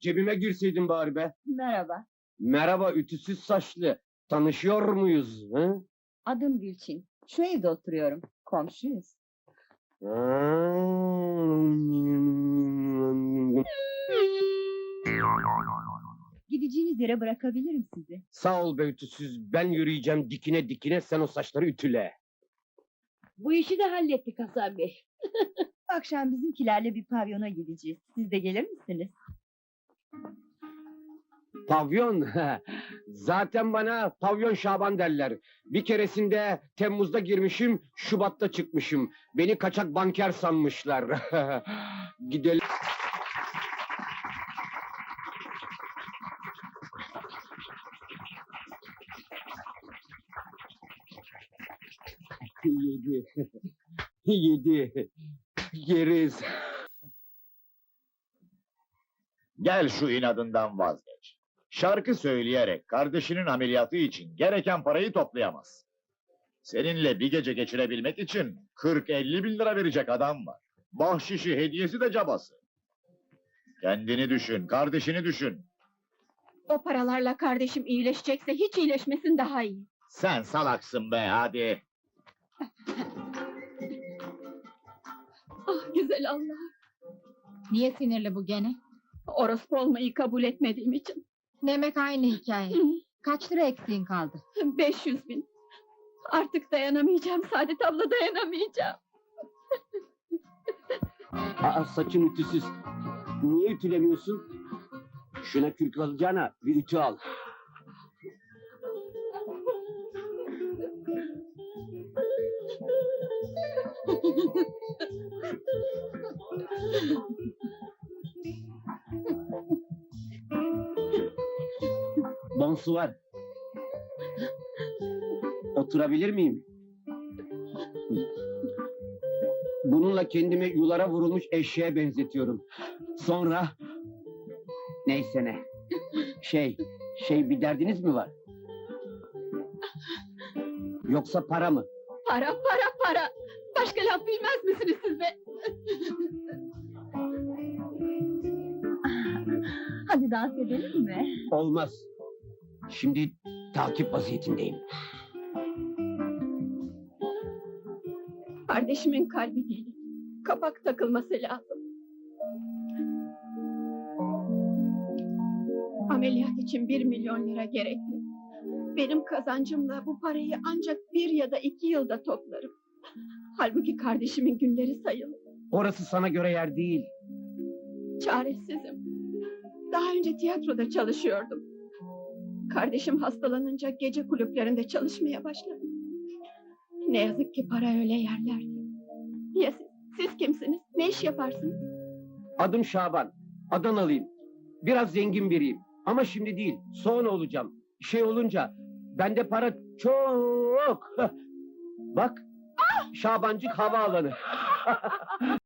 Cebime girseydin bari be. Merhaba, Merhaba ütüsüz saçlı. Tanışıyor muyuz? Hı? adım Gülçin. Şu evde oturuyorum. Komşuyuz. Gideceğiniz yere bırakabilirim sizi. Sağ ol be ütüsüz. Ben yürüyeceğim dikine dikine sen o saçları ütüle. Bu işi de hallettik Hasan Bey. Bu akşam bizimkilerle bir pavyona gideceğiz. Siz de gelir misiniz? Pavyon. Zaten bana pavyon Şaban derler. Bir keresinde Temmuz'da girmişim, Şubat'ta çıkmışım. Beni kaçak banker sanmışlar. Gidelim. Yedi. Yedi. Yeriz. Gel şu inadından vazgeç. Şarkı söyleyerek kardeşinin ameliyatı için gereken parayı toplayamaz. Seninle bir gece geçirebilmek için 40-50 bin lira verecek adam var. Bahşişi hediyesi de cabası. Kendini düşün, kardeşini düşün. O paralarla kardeşim iyileşecekse hiç iyileşmesin daha iyi. Sen salaksın be hadi. Ah güzel Allah. Niye sinirli bu gene? Orospu olmayı kabul etmediğim için. Demek aynı hikaye. Kaç lira eksiğin kaldı? 500 bin. Artık dayanamayacağım Saadet abla dayanamayacağım. Aa saçın ütüsüz. Niye ütülemiyorsun? Şuna kürk alacağına bir ütü al. Bonsuvar. Oturabilir miyim? Bununla kendimi yulara vurulmuş eşeğe benzetiyorum. Sonra... Neyse ne. Şey, şey bir derdiniz mi var? Yoksa para mı? Para para para. Başka laf bilmez misiniz siz be? Hadi dans edelim mi? Olmaz. Şimdi takip vaziyetindeyim. Kardeşimin kalbi değil. Kapak takılması lazım. Ameliyat için bir milyon lira gerekli. Benim kazancımla bu parayı ancak bir ya da iki yılda toplarım. Halbuki kardeşimin günleri sayılı. Orası sana göre yer değil. Çaresizim. Daha önce tiyatroda çalışıyordum. Kardeşim hastalanınca gece kulüplerinde çalışmaya başladım. Ne yazık ki para öyle yerlerde. Ya siz, siz kimsiniz? Ne iş yaparsınız? Adım Şaban. Adanalıyım. Biraz zengin biriyim. Ama şimdi değil. Sonra olacağım. Şey olunca bende para çok. Bak. Şabancık havaalanı.